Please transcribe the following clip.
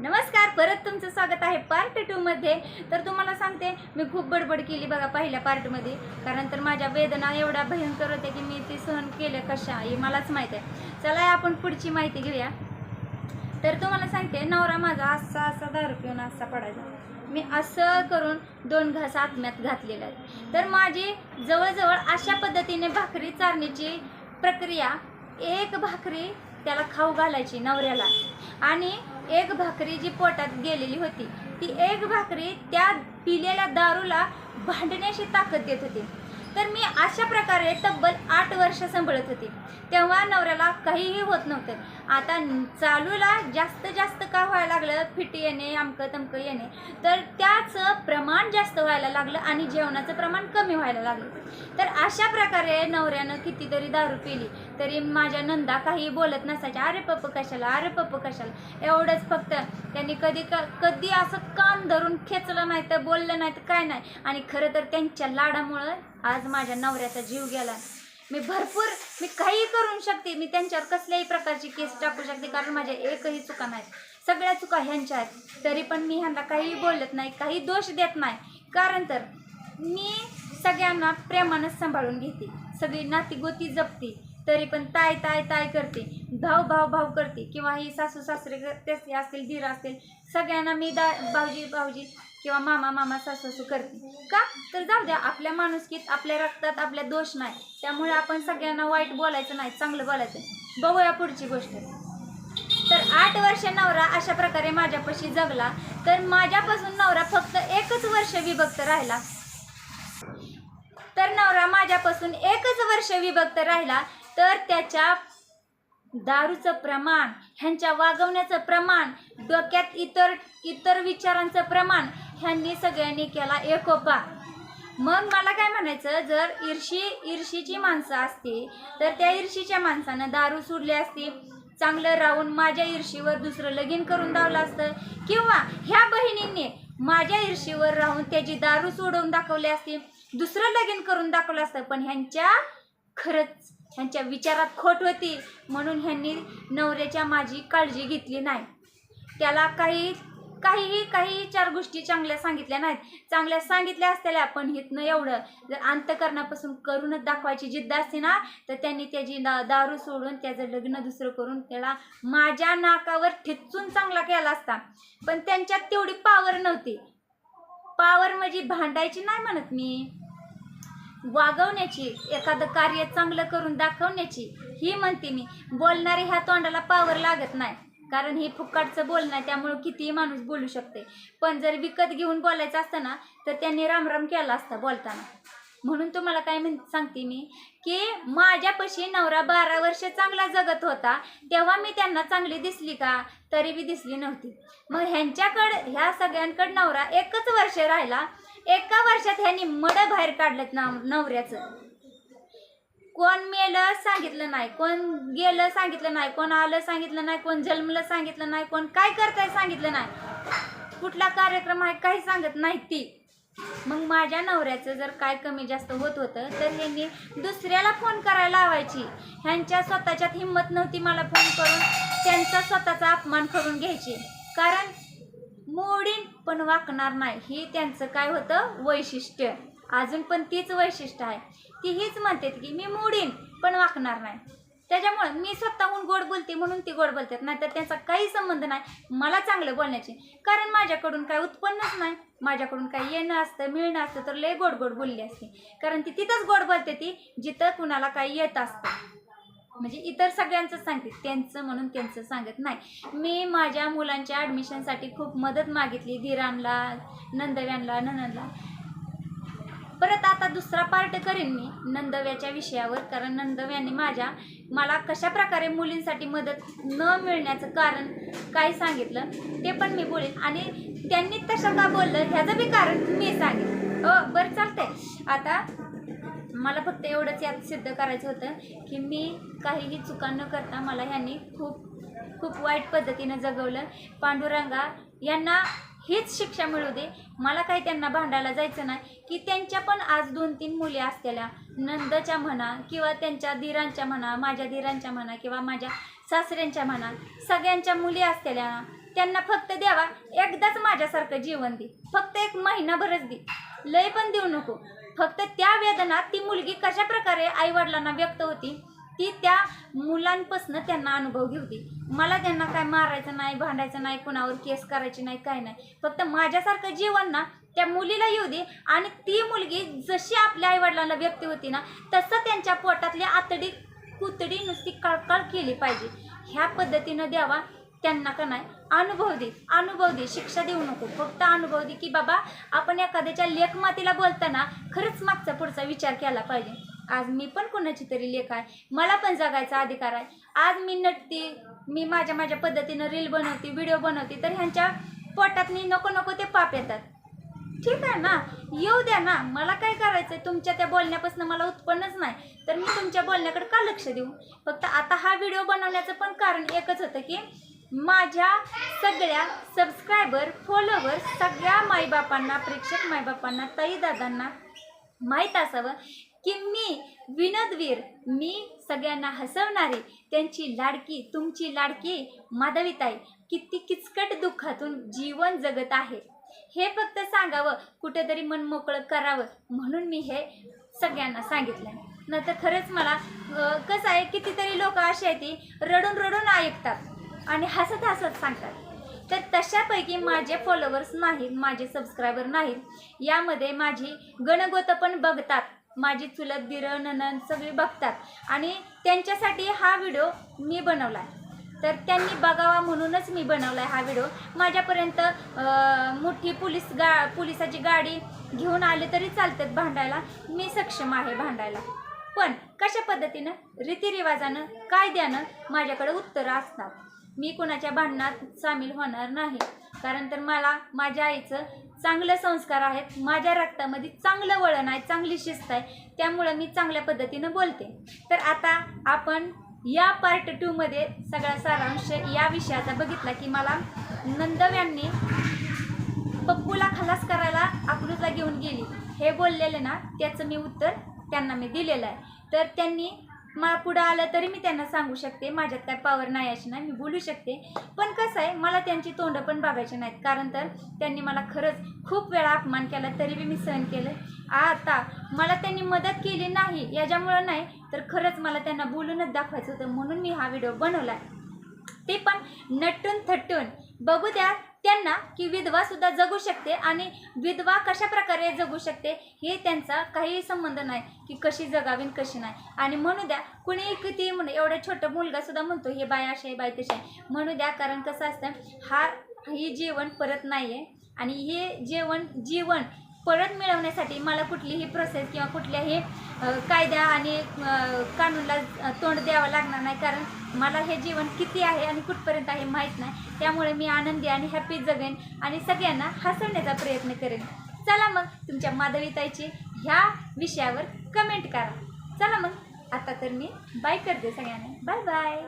नमस्कार परत तुमचं स्वागत आहे पार्ट टूमध्ये तर तुम्हाला सांगते मी खूप बडबड केली बघा पहिल्या पार्टमध्ये कारण तर माझ्या वेदना एवढ्या भयंकर होत्या की मी ती सहन केलं कशा हे मलाच माहीत आहे. चला आपण पुढची माहिती घेऊया. तर तुम्हाला सांगते नवरा माझा असा असा दारू पिऊन असा पडायचा. मी असं करून दोन घास आत्म्यात घातलेला आहे. तर माझी जवळजवळ अशा पद्धतीने भाकरी चारण्याची प्रक्रिया एक भाकरी त्याला खाऊ घालायची नवऱ्याला. आणि एक भाकरी जी पोटात गेलेली होती ती एक भाकरी त्या पिलेल्या दारूला भांडण्याची ताकद देत होती. तर मी अशा प्रकारे तब्बल आठ वर्ष सांभाळत होती. तेव्हा नवऱ्याला काहीही होत नव्हतं. आता चालूला जास्त जास्त का व्हायला लागलं फिट येणे अमकं तमकं येणे तर त्याचं प्रमाण जास्त व्हायला लागलं आणि जेवणाचं प्रमाण कमी व्हायला लागलं. तर अशा प्रकारे नवऱ्यानं कितीतरी दारू पिली. तरी माझ्या नंदा काही बोलत नसायच्या. अरे पप्प कशाला? अरे पप्प कशाला? एवढंच फक्त त्यांनी कधी क कधी असं कान धरून खेचलं नाही तर बोललं नाही तर काय नाही. आणि खरं तर त्यांच्या लाडामुळं आज माझ्या नवऱ्याचा जीव गेला. मी भरपूर मी काही करू शकते. मी त्यांच्यावर कसल्याही प्रकारची केस टाकू शकते. कारण माझ्या एकही चुका नाहीत. सगळ्या चुका ह्यांच्या आहेत. तरी पण मी ह्यांना काही बोलत नाही काही दोष देत नाही. कारण तर मी सगळ्यांना प्रेमानंच सांभाळून घेते. सगळी नाती गोती जपते. तरी पण ताय ताय ताय करते. भाऊ भाव भाव करते. किंवा ही सासू सासरे ते असतील धीर असतील सगळ्यांना मी दा भाऊजी भाऊजी किंवा मामा मामा सासू सासू करते. का? तर जाऊ द्या आपल्या माणुसकीत आपल्या रक्तात आपल्या दोष नाही. त्यामुळे आपण सगळ्यांना वाईट बोलायचं नाही चांगलं बोलायचं बघूया पुढची गोष्ट. तर आठ वर्ष नवरा अशा प्रकारे माझ्यापाशी जगला. तर माझ्यापासून नवरा फक्त एकच वर्ष विभक्त राहिला. तर नवरा माझ्यापासून एकच वर्ष विभक्त राहिला. तर त्याच्या दारूचं प्रमाण ह्यांच्या वागवण्याचं प्रमाण डोक्यात इतर इतर विचारांचं प्रमाण ह्यांनी सगळ्यांनी केला एकोपा. मग मला काय म्हणायचं जर ईर्षी ईर्षीची माणसं असती तर त्या ईर्षीच्या माणसानं दारू सोडली असती चांगलं राहून माझ्या ईर्षीवर दुसरं लगीन करून दावलं असतं किंवा ह्या बहिणींनी माझ्या ईर्षीवर राहून त्याची दारू सोडवून दाखवली असती दुसरं लगीन करून दाखवलं असतं पण ह्यांच्या खरंच ह्यांच्या विचारात खोट होती म्हणून ह्यांनी नवऱ्याच्या माझी काळजी घेतली नाही. त्याला काही काहीही काही चार गोष्टी चांगल्या सांगितल्या नाहीत. चांगल्या सांगितल्या असलेल्या पण हितनं एवढं जर अंतकरणापासून करूनच दाखवायची जिद्द असते ना तर त्यांनी त्याची दारू सोडून त्याचं लग्न दुसरं करून त्याला माझ्या नाकावर ठिचून चांगला केला असता. पण त्यांच्यात तेवढी पावर नव्हती. पावर म्हणजे भांडायची नाही म्हणत मी. वागवण्याची एखादं कार्य चांगलं करून दाखवण्याची ही म्हणते मी. बोलणारे ह्या तोंडाला पावर लागत नाही. कारण हे फुक्काटचं बोलणं आहे त्यामुळं कितीही माणूस बोलू शकते पण जर विकत घेऊन बोलायचं असतं ना तर त्यांनी रामराम केला असता बोलताना. म्हणून तुम्हाला काय म्हण सांगते मी की माझ्यापाशी नवरा बारा वर्ष चांगला जगत होता तेव्हा मी त्यांना चांगली दिसली का? तरी बी दिसली नव्हती. मग ह्यांच्याकडं ह्या सगळ्यांकडं नवरा एकच वर्ष राहिला एका वर्षात ह्यांनी मड बाहेर काढलं नाव नवऱ्याचं. कोण मेलं सांगितलं नाही कोण गेलं सांगितलं नाही कोण आलं सांगितलं नाही कोण जन्मलं सांगितलं नाही कोण काय करताय सांगितलं नाही. कुठला कार्यक्रम आहे काही सांगत नाही ती. मग माझ्या नवऱ्याचं जर काय कमी जास्त होत होतं तर ह्यांनी दुसऱ्याला फोन करायला लावायची. ह्यांच्या स्वतःच्यात हिंमत नव्हती मला फोन करून त्यांचा स्वतःचा अपमान करून घ्यायची. कारण मोडीन पण वाकणार नाही. ही त्यांचं काय होतं? वैशिष्ट्य. अजून पण तीच वैशिष्ट्य आहे. ती हीच म्हणते की मी मोडीन पण वाकणार नाही. त्याच्यामुळे मी स्वतःहून गोड बोलते म्हणून ती गोड बोलतात. नाहीतर त्यांचा काही संबंध नाही मला चांगलं बोलण्याची. कारण माझ्याकडून काय उत्पन्नच नाही. माझ्याकडून काय येणं असतं मिळणं असतं तर लय गोड गोड बोलली असते. कारण ती तिथंच गोड बोलते ती जिथं कुणाला काही येत असतं. म्हणजे इतर सगळ्यांचं सांगते. त्यांचं म्हणून त्यांचं सांगत नाही. मी माझ्या मुलांच्या ॲडमिशनसाठी खूप मदत मागितली. धीरांना नंदव्यांना ननंदला. परत आता दुसरा पार्ट करीन मी नंदव्याच्या विषयावर. कारण नंदव्याने माझ्या मला कशा प्रकारे मुलींसाठी मदत न मिळण्याचं कारण काय सांगितलं ते पण मी बोलेन. आणि त्यांनी तसं का बोललं ह्याचं बी कारण मी सांगेन. हो बरं चालतंय. आता मला फक्त एवढंच यात सिद्ध करायचं होतं की मी काहीही चुका न करता मला ह्यांनी खूप खूप वाईट पद्धतीनं जगवलं. पांडुरंगा यांना हीच शिक्षा मिळू दे. मला काही त्यांना भांडायला जायचं नाही. की त्यांच्या पण आज दोन तीन मुली असलेल्या नंदच्या म्हणा किंवा त्यांच्या धीरांच्या म्हणा माझ्या धीरांच्या म्हणा किंवा माझ्या सासऱ्यांच्या म्हणा सगळ्यांच्या मुली असलेल्या त्यांना फक्त द्यावा. एकदाच माझ्यासारखं जीवन दे. फक्त एक महिनाभरच दे. लय पण देऊ नको. फक्त त्या वेदनात ती मुलगी कशा प्रकारे आईवडिलांना व्यक्त होती ती त्या मुलांपासून त्यांना अनुभव घेऊ दे मला त्यांना काय मारायचं नाही भांडायचं नाही कुणावर केस करायची नाही काय नाही. फक्त माझ्यासारखं जीवन ना त्या मुलीला येऊ दे आणि ती मुलगी जशी आपल्या आईवडिलांना व्यक्त होती ना तसं त्यांच्या पोटातली आतडी कुतडी नुसती कळकळ केली पाहिजे. ह्या पद्धतीनं द्यावा त्यांना का नाही अनुभव दे अनुभव दे शिक्षा देऊ नको. फक्त अनुभव दे की बाबा आपण एखाद्याच्या लेखमातीला बोलताना खरंच मागचा पुढचा विचार केला पाहिजे. आज मी पण कोणाची तरी लेख आहे मला पण जगायचा अधिकार आहे. आज मी नटते मी माझ्या माझ्या पद्धतीनं रील बनवते व्हिडिओ बनवते तर ह्यांच्या पोटात मी नको नको ते पाप येतात. ठीक आहे ना? येऊ द्या ना? मला काय करायचंय? तुमच्या त्या बोलण्यापासून मला उत्पन्नच नाही. तर मी तुमच्या बोलण्याकडे का लक्ष देऊ? फक्त आता हा व्हिडिओ बनवण्याचं पण कारण एकच होतं की माझ्या सगळ्या सबस्क्रायबर फॉलोवर सगळ्या माईबापांना प्रेक्षक माईबापांना ताईदादांना माहीत असावं की मी विनोदवीर मी सगळ्यांना हसवणारी त्यांची लाडकी तुमची लाडकी माधवीताई किती किचकट दुःखातून जीवन जगत आहे. हे फक्त सांगावं कुठेतरी मन मोकळं करावं म्हणून मी हे सगळ्यांना सांगितलं. नंतर खरंच मला कसं आहे कितीतरी लोक अशी आहेत ती रडून रडून ऐकतात. आणि हसत हसत सांगतात. तर तशापैकी माझे फॉलोअर्स नाहीत माझे सबस्क्रायबर नाहीत. यामध्ये माझी गणगोत पण बघतात. माझी चुलत दिरं ननन सगळी बघतात. आणि त्यांच्यासाठी हा व्हिडिओ मी बनवला आहे तर त्यांनी बघावा म्हणूनच मी बनवला आहे हा व्हिडिओ माझ्यापर्यंत मोठी पोलीस गा पोलिसाची गाडी घेऊन आले तरी चालतात भांडायला. मी सक्षम आहे भांडायला. पण कशा पद्धतीनं रीतिरिवाजानं कायद्यानं माझ्याकडे उत्तरं असतात? मी कुणाच्या भांडणात सामील होणार नाही. कारण तर मला माझ्या आईचं चांगलं संस्कार आहेत माझ्या रक्तामध्ये चांगलं वळण आहे चांगली शिस्त आहे त्यामुळं मी चांगल्या पद्धतीनं बोलते. तर आता आपण या पार्ट टूमध्ये सगळा सारांश या विषयाचा बघितला की मला नंदव यांनी पप्पूला खलास करायला आकृता घेऊन गेली. हे बोललेलं ना त्याचं मी उत्तर त्यांना मी दिलेलं आहे. तर त्यांनी मला पुढं आलं तरी मी त्यांना सांगू शकते माझ्यात काय पावर नाही अशी नाही मी बोलू शकते. पण कसं आहे मला त्यांची तोंडं पण बघायची नाहीत. कारण तर त्यांनी मला खरंच खूप वेळा अपमान केला तरी बी मी सहन केलं. आता मला त्यांनी मदत केली नाही याच्यामुळं नाही तर खरंच मला त्यांना बोलूनच दाखवायचं होतं. म्हणून मी हा व्हिडिओ बनवला ते पण नटून थटून. बघू द्या त्यांना की विधवा सुद्धा जगू शकते आणि विधवा कशा प्रकारे जगू शकते हे त्यांचा काही संबंध नाही की कशी जगावी कशी नाही. आणि म्हणू द्या कुणी किती म्हणू एवढा छोटा मुलगा सुद्धा म्हणतो हे बाय असे बाय तसे म्हणू द्या कारण कसं असतं हा ही जीवन परत नाही आहे आणि हे जेवण जीवन परत मिळवण्यासाठी मला कुठलीही प्रोसेस किंवा कुठल्याही कायद्या आणि कानूनला तोंड द्यावं लागणार नाही. कारण मला हे जीवन किती आहे आणि कुठपर्यंत आहे माहीत नाही. त्यामुळे मी आनंदी आणि हॅपी जगेन आणि सगळ्यांना हसवण्याचा प्रयत्न करेन. चला मग तुमच्या माधवीताईची ह्या विषयावर कमेंट करा. चला मग. आता तर मी बाय करते सगळ्यांना. Bye bye